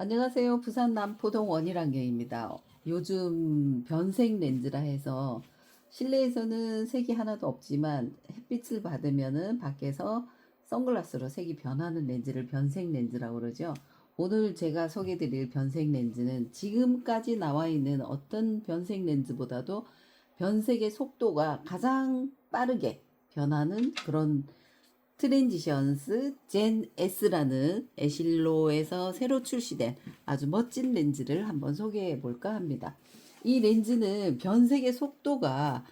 안녕하세요. 부산 남포동 원일환경입니다. 요즘 변색 렌즈라 해서 실내에서는 색이 하나도 없지만 햇빛을 받으면은 밖에서 선글라스로 색이 변하는 렌즈를 변색 렌즈라고 그러죠. 오늘 제가 소개 드릴 변색 렌즈는 지금까지 나와 있는 어떤 변색 렌즈보다도 변색의 속도가 가장 빠르게 변하는 그런 트랜지션스 젠 S라는 에실로에서 새로 출시된 아주 멋진 렌즈를 한번 소개해 볼까 합니다. 이 렌즈는 변색의 속도가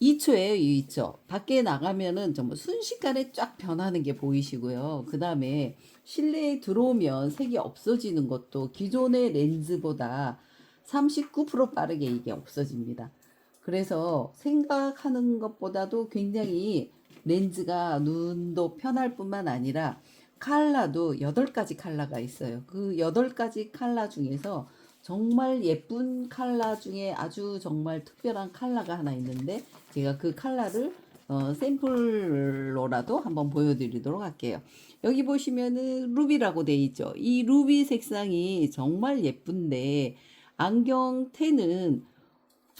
2초예요, 2초. 밖에 나가면은 정말 순식간에 쫙 변하는 게 보이시고요. 그 다음에 실내에 들어오면 색이 없어지는 것도 기존의 렌즈보다 39% 빠르게 이게 없어집니다. 그래서 생각하는 것보다도 굉장히 렌즈가 눈도 편할 뿐만 아니라 칼라도 8가지 칼라가 있어요. 그 8가지 칼라 중에서 정말 예쁜 칼라 중에 아주 정말 특별한 칼라가 하나 있는데 제가 그 칼라를 어, 샘플로라도 한번 보여드리도록 할게요. 여기 보시면은 루비라고 돼 있죠. 이 루비 색상이 정말 예쁜데 안경 테는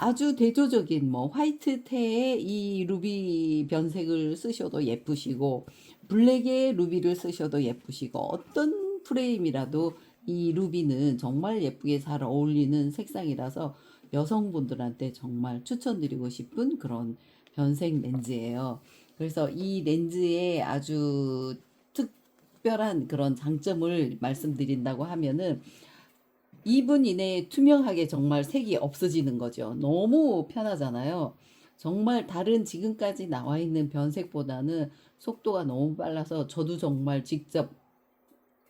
아주 대조적인 뭐 화이트 테에 이 루비 변색을 쓰셔도 예쁘시고 블랙에 루비를 쓰셔도 예쁘시고 어떤 프레임이라도 이 루비는 정말 예쁘게 잘 어울리는 색상이라서 여성분들한테 정말 추천드리고 싶은 그런 변색 렌즈예요. 그래서 이 렌즈의 아주 특별한 그런 장점을 말씀드린다고 하면은 2분 이내에 투명하게 정말 색이 없어지는 거죠. 너무 편하잖아요. 정말 다른 지금까지 나와 있는 변색보다는 속도가 너무 빨라서 저도 정말 직접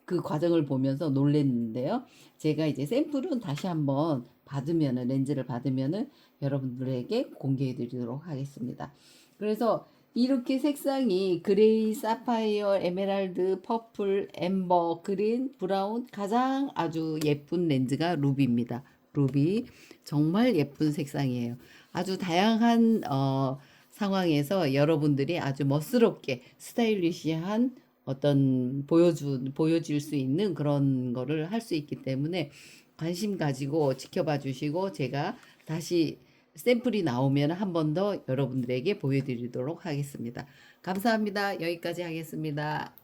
그 과정을 보면서 놀랬는데요. 제가 이제 샘플은 다시 한번 받으면은 렌즈를 받으면은 여러분들에게 공개해 드리도록 하겠습니다. 그래서 이렇게 색상이 그레이, 사파이어, 에메랄드, 퍼플, 엠버, 그린, 브라운 가장 아주 예쁜 렌즈가 루비입니다. 루비 정말 예쁜 색상이에요. 아주 다양한 어, 상황에서 여러분들이 아주 멋스럽게 스타일리시한 어떤 보여주 보여질 수 있는 그런 거를 할 수 있기 때문에 관심 가지고 지켜봐 주시고 제가 다시 샘플이 나오면 한 번 더 여러분들에게 보여드리도록 하겠습니다. 감사합니다. 여기까지 하겠습니다.